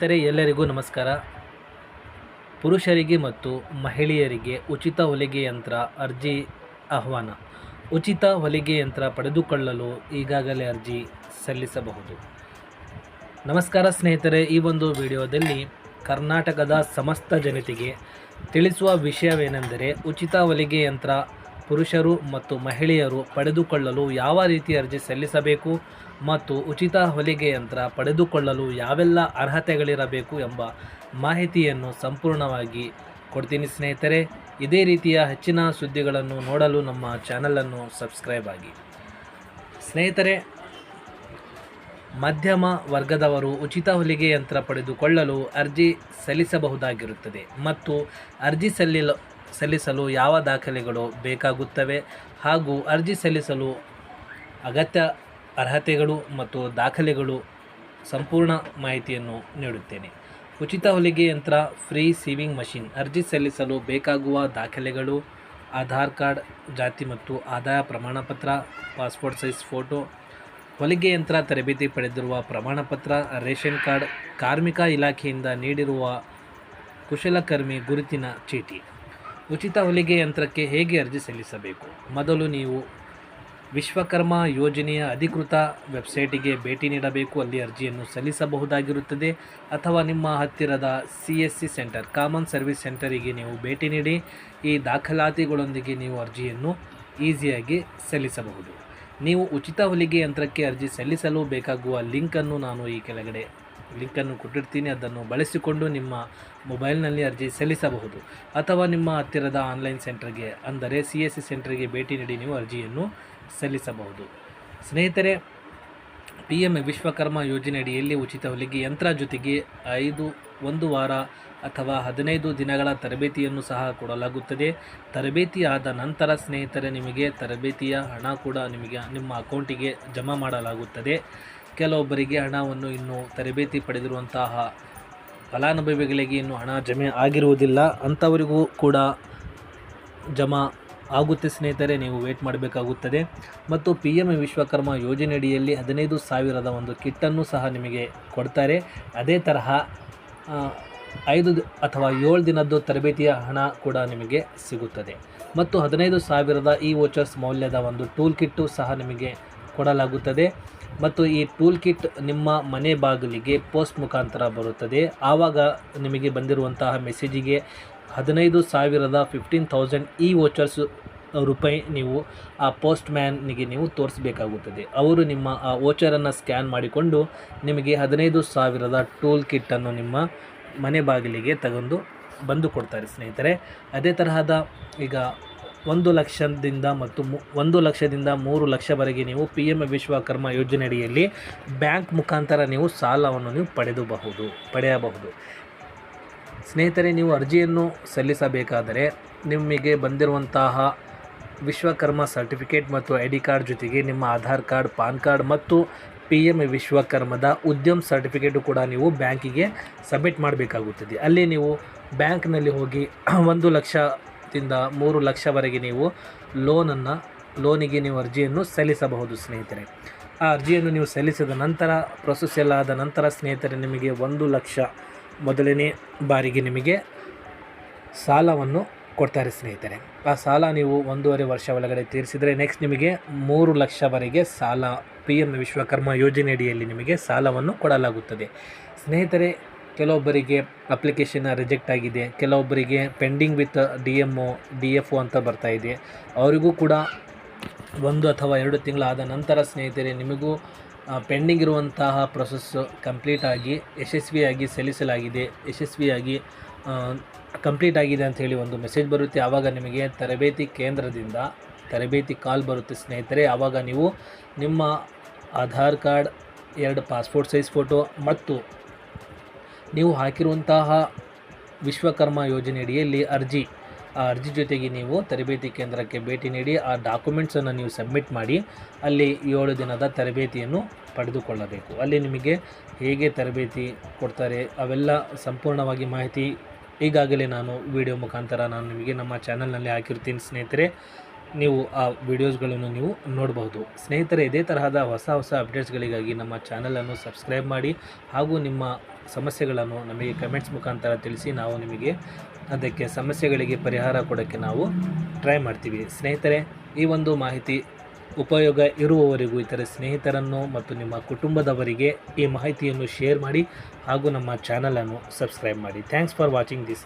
ಸ್ನೇಹಿತರೆ, ಎಲ್ಲರಿಗೂ ನಮಸ್ಕಾರ. ಪುರುಷರಿಗೆ ಮತ್ತು ಮಹಿಳೆಯರಿಗೆ ಉಚಿತ ಹೊಲಿಗೆ ಯಂತ್ರ ಅರ್ಜಿ ಆಹ್ವಾನ. ಉಚಿತ ಹೊಲಿಗೆ ಯಂತ್ರ ಪಡೆದುಕೊಳ್ಳಲು ಈಗಾಗಲೇ ಅರ್ಜಿ ಸಲ್ಲಿಸಬಹುದು. ನಮಸ್ಕಾರ ಸ್ನೇಹಿತರೆ, ಈ ಒಂದು ವಿಡಿಯೋದಲ್ಲಿ ಕರ್ನಾಟಕದ ಸಮಸ್ತ ಜನತೆಗೆ ತಿಳಿಸುವ ವಿಷಯವೇನೆಂದರೆ, ಉಚಿತ ಹೊಲಿಗೆ ಯಂತ್ರ ಪುರುಷರು ಮತ್ತು ಮಹಿಳೆಯರು ಪಡೆದುಕೊಳ್ಳಲು ಯಾವ ರೀತಿ ಅರ್ಜಿ ಸಲ್ಲಿಸಬೇಕು ಮತ್ತು ಉಚಿತ ಹೊಲಿಗೆ ಯಂತ್ರ ಪಡೆದುಕೊಳ್ಳಲು ಯಾವೆಲ್ಲ ಅರ್ಹತೆಗಳಿರಬೇಕು ಎಂಬ ಮಾಹಿತಿಯನ್ನು ಸಂಪೂರ್ಣವಾಗಿ ಕೊಡ್ತೀನಿ ಸ್ನೇಹಿತರೆ. ಇದೇ ರೀತಿಯ ಹೆಚ್ಚಿನ ಸುದ್ದಿಗಳನ್ನು ನೋಡಲು ನಮ್ಮ ಚಾನಲನ್ನು ಸಬ್ಸ್ಕ್ರೈಬ್ ಆಗಿ. ಸ್ನೇಹಿತರೆ, ಮಧ್ಯಮ ವರ್ಗದವರು ಉಚಿತ ಹೊಲಿಗೆ ಯಂತ್ರ ಪಡೆದುಕೊಳ್ಳಲು ಅರ್ಜಿ ಸಲ್ಲಿಸಬಹುದಾಗಿರುತ್ತದೆ ಮತ್ತು ಅರ್ಜಿ ಸಲ್ಲಿಲ ಸಲ್ಲಿಸಲು ಯಾವ ದಾಖಲೆಗಳು ಬೇಕಾಗುತ್ತವೆ ಹಾಗೂ ಅರ್ಜಿ ಸಲ್ಲಿಸಲು ಅಗತ್ಯ ಅರ್ಹತೆಗಳು ಮತ್ತು ದಾಖಲೆಗಳು ಸಂಪೂರ್ಣ ಮಾಹಿತಿಯನ್ನು ನೀಡುತ್ತೇನೆ. ಉಚಿತ ಹೊಲಿಗೆ ಯಂತ್ರ, ಫ್ರೀ ಸೀವಿಂಗ್ ಮಷಿನ್, ಅರ್ಜಿ ಸಲ್ಲಿಸಲು ಬೇಕಾಗುವ ದಾಖಲೆಗಳು, ಆಧಾರ್ ಕಾರ್ಡ್, ಜಾತಿ ಮತ್ತು ಆದಾಯ ಪ್ರಮಾಣಪತ್ರ, ಪಾಸ್ಪೋರ್ಟ್ ಸೈಜ್ ಫೋಟೋ, ಹೊಲಿಗೆ ಯಂತ್ರ ತರಬೇತಿ ಪಡೆದಿರುವ ಪ್ರಮಾಣಪತ್ರ, ರೇಷನ್ ಕಾರ್ಡ್, ಕಾರ್ಮಿಕ ಇಲಾಖೆಯಿಂದ ನೀಡಿರುವ ಕುಶಲಕರ್ಮಿ ಗುರುತಿನ ಚೀಟಿ. ಉಚಿತ ಹೊಲಿಗೆ ಯಂತ್ರಕ್ಕೆ ಹೇಗೆ ಅರ್ಜಿ ಸಲ್ಲಿಸಬೇಕು? ಮೊದಲು ನೀವು ವಿಶ್ವಕರ್ಮ ಯೋಜನೆಯ ಅಧಿಕೃತ ವೆಬ್ಸೈಟಿಗೆ ಭೇಟಿ ನೀಡಬೇಕು. ಅಲ್ಲಿ ಅರ್ಜಿಯನ್ನು ಸಲ್ಲಿಸಬಹುದಾಗಿರುತ್ತದೆ. ಅಥವಾ ನಿಮ್ಮ ಹತ್ತಿರದ C S C centre, common service ಸೆಂಟರಿಗೆ ನೀವು ಭೇಟಿ ನೀಡಿ. ಈ ದಾಖಲಾತಿಗಳೊಂದಿಗೆ ನೀವು ಅರ್ಜಿಯನ್ನು ಈಸಿಯಾಗಿ ಸಲ್ಲಿಸಬಹುದು. ನೀವು ಉಚಿತ ಹೊಲಿಗೆ ಯಂತ್ರಕ್ಕೆ ಅರ್ಜಿ ಸಲ್ಲಿಸಲು ಬೇಕಾಗುವ ಲಿಂಕನ್ನು ನಾನು ಈ ಕೆಳಗಡೆ ಲಿಂಕನ್ನು ಕೊಟ್ಟಿರ್ತೀನಿ. ಅದನ್ನು ಬಳಸಿಕೊಂಡು ನಿಮ್ಮ ಮೊಬೈಲ್ನಲ್ಲಿ ಅರ್ಜಿ ಸಲ್ಲಿಸಬಹುದು. ಅಥವಾ ನಿಮ್ಮ ಹತ್ತಿರದ ಆನ್ಲೈನ್ ಸೆಂಟರ್ಗೆ, ಅಂದರೆ ಸಿ ಎಸ್ ಸಿ ಸೆಂಟರ್ಗೆ ಭೇಟಿ ನೀಡಿ ನೀವು ಅರ್ಜಿಯನ್ನು ಸಲ್ಲಿಸಬಹುದು. ಸ್ನೇಹಿತರೆ, ಪಿ ಎಂ ವಿಶ್ವಕರ್ಮ ಯೋಜನೆ ಅಡಿಯಲ್ಲಿ ಉಚಿತ ಹೊಲಿಗೆ ಯಂತ್ರ ಜೊತೆಗೆ ಐದು, ಒಂದು ವಾರ ಅಥವಾ ಹದಿನೈದು ದಿನಗಳ ತರಬೇತಿಯನ್ನು ಸಹ ಕೊಡಲಾಗುತ್ತದೆ. ತರಬೇತಿ ಆದ ನಂತರ ಸ್ನೇಹಿತರೆ, ನಿಮಗೆ ತರಬೇತಿಯ ಹಣ ಕೂಡ ನಿಮಗೆ ನಿಮ್ಮ ಅಕೌಂಟಿಗೆ ಜಮಾ ಮಾಡಲಾಗುತ್ತದೆ. ಕೆಲವೊಬ್ಬರಿಗೆ ಹಣವನ್ನು ಇನ್ನೂ ತರಬೇತಿ ಪಡೆದಿರುವಂತಹ ಫಲಾನುಭವಿಗಳಿಗೆ ಇನ್ನೂ ಹಣ ಜಮೆ ಆಗಿರುವುದಿಲ್ಲ. ಅಂಥವರಿಗೂ ಕೂಡ ಜಮಾ ಆಗುತ್ತೆ ಸ್ನೇಹಿತರೆ, ನೀವು ವೇಟ್ ಮಾಡಬೇಕಾಗುತ್ತದೆ. ಮತ್ತು ಪಿ ಎಂ ವಿಶ್ವಕರ್ಮ ಯೋಜನೆಯಡಿಯಲ್ಲಿ ಹದಿನೈದು ಸಾವಿರದ ಒಂದು ಕಿಟ್ಟನ್ನು ಸಹ ನಿಮಗೆ ಕೊಡ್ತಾರೆ. ಅದೇ ತರಹ ಐದು ಅಥವಾ ಏಳು ದಿನದ್ದು ತರಬೇತಿಯ ಹಣ ಕೂಡ ನಿಮಗೆ ಸಿಗುತ್ತದೆ. ಮತ್ತು ಹದಿನೈದು ಸಾವಿರದ ಈ ವೋಚರ್ಸ್ ಮೌಲ್ಯದ ಒಂದು ಟೂಲ್ ಕಿಟ್ಟು ಸಹ ನಿಮಗೆ ಕೊಡಲಾಗುತ್ತದೆ. ಮತ್ತು ಈ ಟೂಲ್ ಕಿಟ್ ನಿಮ್ಮ ಮನೆ ಬಾಗಿಲಿಗೆ ಪೋಸ್ಟ್ ಮುಖಾಂತರ ಬರುತ್ತದೆ. ಆವಾಗ ನಿಮಗೆ ಬಂದಿರುವಂತಹ ಮೆಸೇಜಿಗೆ ಹದಿನೈದು ಸಾವಿರದ ಫಿಫ್ಟೀನ್ ತೌಸಂಡ್ ಈ ವೋಚರ್ಸ್ ರೂಪಾಯಿ ನೀವು ಆ ಪೋಸ್ಟ್ ಮ್ಯಾನ್ನಿಗೆ ನೀವು ತೋರಿಸಬೇಕಾಗುತ್ತದೆ. ಅವರು ನಿಮ್ಮ ಆ ವೋಚರನ್ನು ಸ್ಕ್ಯಾನ್ ಮಾಡಿಕೊಂಡು ನಿಮಗೆ ಹದಿನೈದು ಸಾವಿರದ ಟೂಲ್ ಕಿಟ್ಟನ್ನು ನಿಮ್ಮ ಮನೆ ಬಾಗಿಲಿಗೆ ತಗೊಂಡು ಬಂದು ಕೊಡ್ತಾರೆ ಸ್ನೇಹಿತರೆ. ಅದೇ ತರಹದ ಈಗ ಒಂದು ಲಕ್ಷದಿಂದ ಮತ್ತು ಮು, ಒಂದು ಲಕ್ಷದಿಂದ ಮೂರು ಲಕ್ಷವರೆಗೆ ನೀವು ಪಿ ಎಂ ವಿಶ್ವಕರ್ಮ ಯೋಜನೆಯಡಿಯಲ್ಲಿ ಬ್ಯಾಂಕ್ ಮುಖಾಂತರ ನೀವು ಸಾಲವನ್ನು ನೀವು ಪಡೆದುಬಹುದು, ಪಡೆಯಬಹುದು. ಸ್ನೇಹಿತರೆ, ನೀವು ಅರ್ಜಿಯನ್ನು ಸಲ್ಲಿಸಬೇಕಾದರೆ ನಿಮಗೆ ಬಂದಿರುವಂತಹ ವಿಶ್ವಕರ್ಮ ಸರ್ಟಿಫಿಕೇಟ್ ಮತ್ತು ಐ ಡಿ ಕಾರ್ಡ್ ಜೊತೆಗೆ ನಿಮ್ಮ ಆಧಾರ್ ಕಾರ್ಡ್, ಪಾನ್ ಕಾರ್ಡ್ ಮತ್ತು ಪಿ ಎಂ ವಿಶ್ವಕರ್ಮದ ಉದ್ಯಮ ಸರ್ಟಿಫಿಕೇಟು ಕೂಡ ನೀವು ಬ್ಯಾಂಕಿಗೆ ಸಬ್ಮಿಟ್ ಮಾಡಬೇಕಾಗುತ್ತದೆ. ಅಲ್ಲಿ ನೀವು ಬ್ಯಾಂಕ್ನಲ್ಲಿ ಹೋಗಿ ಒಂದು ಲಕ್ಷದಿಂದ ಮೂರು ಲಕ್ಷವರೆಗೆ ನೀವು ಲೋನನ್ನು, ಲೋನಿಗೆ ನೀವು ಅರ್ಜಿಯನ್ನು ಸಲ್ಲಿಸಬಹುದು ಸ್ನೇಹಿತರೆ. ಆ ಅರ್ಜಿಯನ್ನು ನೀವು ಸಲ್ಲಿಸಿದ ನಂತರ ಪ್ರೊಸೆಸ್ ಎಲ್ಲ ಆದ ನಂತರ ಸ್ನೇಹಿತರೆ, ನಿಮಗೆ ಒಂದು ಲಕ್ಷ ಮೊದಲನೇ ಬಾರಿಗೆ ನಿಮಗೆ ಸಾಲವನ್ನು ಕೊಡ್ತಾರೆ ಸ್ನೇಹಿತರೆ. ಆ ಸಾಲ ನೀವು ಒಂದೂವರೆ ವರ್ಷ ಒಳಗಡೆ ತೀರಿಸಿದರೆ ನೆಕ್ಸ್ಟ್ ನಿಮಗೆ ಮೂರು ಲಕ್ಷವರೆಗೆ ಸಾಲ, ಪಿ ಎಂ ವಿಶ್ವಕರ್ಮ ಯೋಜನೆಯಡಿಯಲ್ಲಿ ನಿಮಗೆ ಸಾಲವನ್ನು ಕೊಡಲಾಗುತ್ತದೆ. ಸ್ನೇಹಿತರೆ ಕೆಲವೊಬ್ಬರಿಗೆ ಅಪ್ಲಿಕೇಶನ್ ರಿಜೆಕ್ಟ್ ಆಗಿದೆ, ಕೆಲವೊಬ್ಬರಿಗೆ pending with D M O D F O ಅಂತ ಬರ್ತಾ ಇದೆ. ಅವರಿಗೂ ಕೂಡ ಒಂದು ಅಥವಾ ಎರಡು ತಿಂಗಳಾದ ನಂತರ, ಸ್ನೇಹಿತರೆ, ನಿಮಗೂ ಪೆಂಡಿಂಗ್ ಇರುವಂತಹ ಪ್ರೊಸೆಸ್ ಕಂಪ್ಲೀಟ್ ಆಗಿ, ಯಶಸ್ವಿಯಾಗಿ ಸಲ್ಲಿಸಲಾಗಿದೆ, ಯಶಸ್ವಿಯಾಗಿ ಕಂಪ್ಲೀಟ್ ಆಗಿದೆ ಅಂತ ಹೇಳಿ ಒಂದು ಮೆಸೇಜ್ ಬರುತ್ತೆ. ಆವಾಗ ನಿಮಗೆ ತರಬೇತಿ ಕೇಂದ್ರದಿಂದ, ತರಬೇತಿ ಕಾಲ್ ಬರುತ್ತೆ ಸ್ನೇಹಿತರೆ. ಆವಾಗ ನೀವು ನಿಮ್ಮ ಆಧಾರ್ ಕಾರ್ಡ್, ಎರಡು ಪಾಸ್ಪೋರ್ಟ್ ಸೈಜ್ ಫೋಟೋ ಮತ್ತು ನೀವು ಹಾಕಿರುವಂತಹ ವಿಶ್ವಕರ್ಮ ಯೋಜನೆಯಡಿಯಲ್ಲಿ ಅರ್ಜಿ, ಆ ಅರ್ಜಿ ಜೊತೆಗೆ ನೀವು ತರಬೇತಿ ಕೇಂದ್ರಕ್ಕೆ ಭೇಟಿ ನೀಡಿ, ಆ ಡಾಕ್ಯುಮೆಂಟ್ಸನ್ನು ನೀವು ಸಬ್ಮಿಟ್ ಮಾಡಿ, ಅಲ್ಲಿ ಏಳು ದಿನದ ತರಬೇತಿಯನ್ನು ಪಡೆದುಕೊಳ್ಳಬೇಕು. ಅಲ್ಲಿ ನಿಮಗೆ ಹೇಗೆ ತರಬೇತಿ ಕೊಡ್ತಾರೆ, ಅವೆಲ್ಲ ಸಂಪೂರ್ಣವಾಗಿ ಮಾಹಿತಿ ಈಗಾಗಲೇ ನಾನು ವಿಡಿಯೋ ಮುಖಾಂತರ ನಾನು ನಿಮಗೆ ನಮ್ಮ ಚಾನಲ್ನಲ್ಲಿ ಹಾಕಿರ್ತೀನಿ ಸ್ನೇಹಿತರೆ. ನೀವು ಆ ವಿಡಿಯೋಸ್ಗಳನ್ನು ನೀವು ನೋಡಬಹುದು. ಸ್ನೇಹಿತರೆ, ಇದೇ ತರಹದ ಹೊಸ ಹೊಸ ಅಪ್ಡೇಟ್ಸ್ಗಳಿಗಾಗಿ ನಮ್ಮ ಚಾನಲನ್ನು ಸಬ್ಸ್ಕ್ರೈಬ್ ಮಾಡಿ ಹಾಗೂ ನಿಮ್ಮ ಸಮಸ್ಯೆಗಳನ್ನು ನಮಗೆ ಕಮೆಂಟ್ಸ್ ಮುಖಾಂತರ ತಿಳಿಸಿ ನಾವು ನಿಮಗೆ ಅದಕ್ಕೆ ಸಮಸ್ಯೆಗಳಿಗೆ ಪರಿಹಾರ ಕೊಡೋಕ್ಕೆ ನಾವು ಟ್ರೈ ಮಾಡ್ತೀವಿ. ಸ್ನೇಹಿತರೆ, ಈ ಒಂದು ಮಾಹಿತಿ ಉಪಯೋಗ ಇರುವವರಿಗೂ ಇತರ ಸ್ನೇಹಿತರನ್ನು ಮತ್ತು ನಿಮ್ಮ ಕುಟುಂಬದವರಿಗೆ ಈ ಮಾಹಿತಿಯನ್ನು ಶೇರ್ ಮಾಡಿ ಹಾಗೂ ನಮ್ಮ ಚಾನಲನ್ನು ಸಬ್ಸ್ಕ್ರೈಬ್ ಮಾಡಿ. Thanks for watching this